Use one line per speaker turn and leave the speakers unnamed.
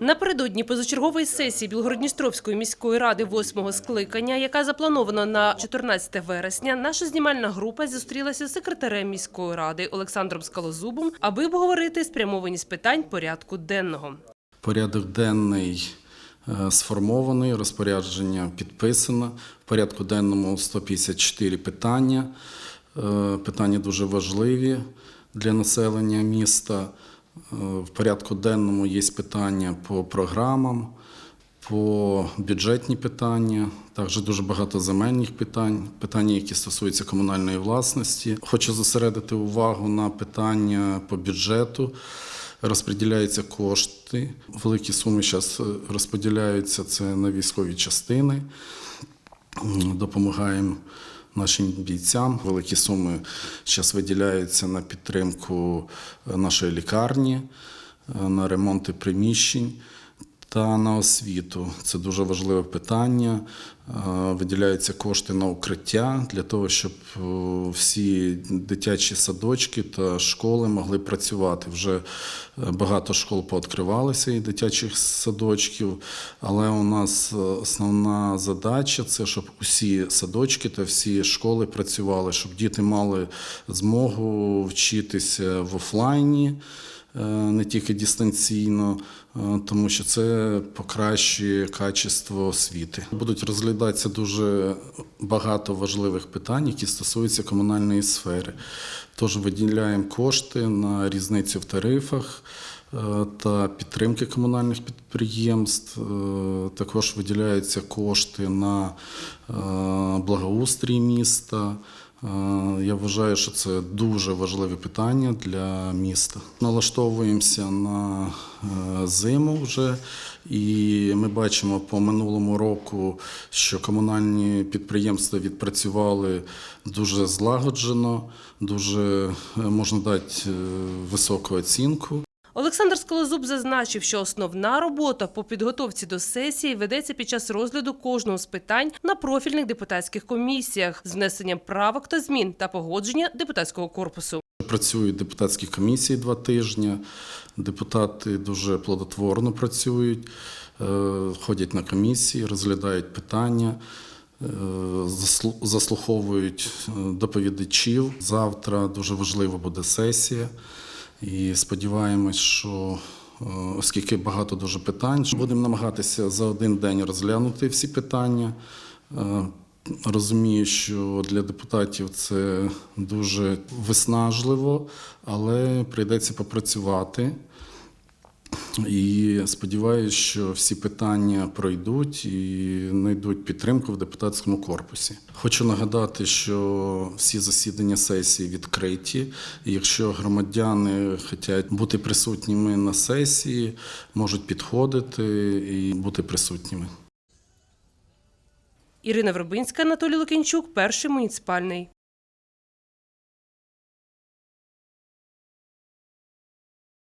Напередодні позачергової сесії Білгородністровської міської ради восьмого скликання, яка запланована на 14 вересня, наша знімальна група зустрілася з секретарем міської ради Олександром Скалозубом, аби обговорити спрямованість питань порядку денного.
Порядок денний е, сформований, розпорядження підписано. В порядку денному 154 питання. Е, Питання дуже важливі для населення міста. Е, В порядку денному є питання по програмам, по бюджетні питання, також дуже багато земельних питань, питання, які стосуються комунальної власності. Хочу зосередити увагу на питання по бюджету. Розподіляються кошти. Великі суми зараз розподіляються це на військові частини. Допомагаємо нашим бійцям. Великі суми зараз виділяються на підтримку е, нашої лікарні, е, на ремонти приміщень та на освіту. Це дуже важливе питання. Е, Виділяються кошти на укриття для того, щоб е, всі дитячі садочки та школи могли працювати. Вже е, багато школ пооткривалися і дитячих садочків, але у нас основна задача це щоб усі садочки та всі школи працювали, щоб діти мали змогу вчитися в офлайні не тільки дистанційно, е, тому що це покращує качество освіти. Будуть розглядатися дуже багато важливих питань, які стосуються комунальної сфери. Тож виділяємо кошти на різницю в тарифах. е, Та підтримки комунальних підприємств Е, також виділяються кошти на е, благоустрій міста. Е, Я вважаю, що це дуже важливе питання для міста. Налаштовуємося на е, зиму вже, і ми бачимо по минулому року, що комунальні підприємства відпрацювали дуже злагоджено, дуже е, можна дати високу оцінку.
Олександр Скалозуб зазначив, що основна робота по підготовці до сесії ведеться під час розгляду кожного з питань на профільних депутатських комісіях з внесенням правок та змін та погодження депутатського корпусу.
Працюють депутатські комісії два тижні. Депутати дуже плодотворно працюють, е, ходять на комісії, розглядають питання, е, заслуховують е, доповідачів. Завтра дуже важлива буде сесія. І сподіваємось, що е, оскільки багато дуже питань, будемо намагатися за один день розглянути всі питання. Е, Розумію, що для депутатів це дуже виснажливо, але прийдеться попрацювати. І сподіваюся, що всі питання пройдуть і знайдуть підтримку в депутатському корпусі. Хочу нагадати, що всі засідання сесії відкриті. І якщо громадяни хочуть бути присутніми на сесії, можуть підходити і бути присутніми.
Ірина Вербинська, Анатолій Лукінчук, перший муніципальний.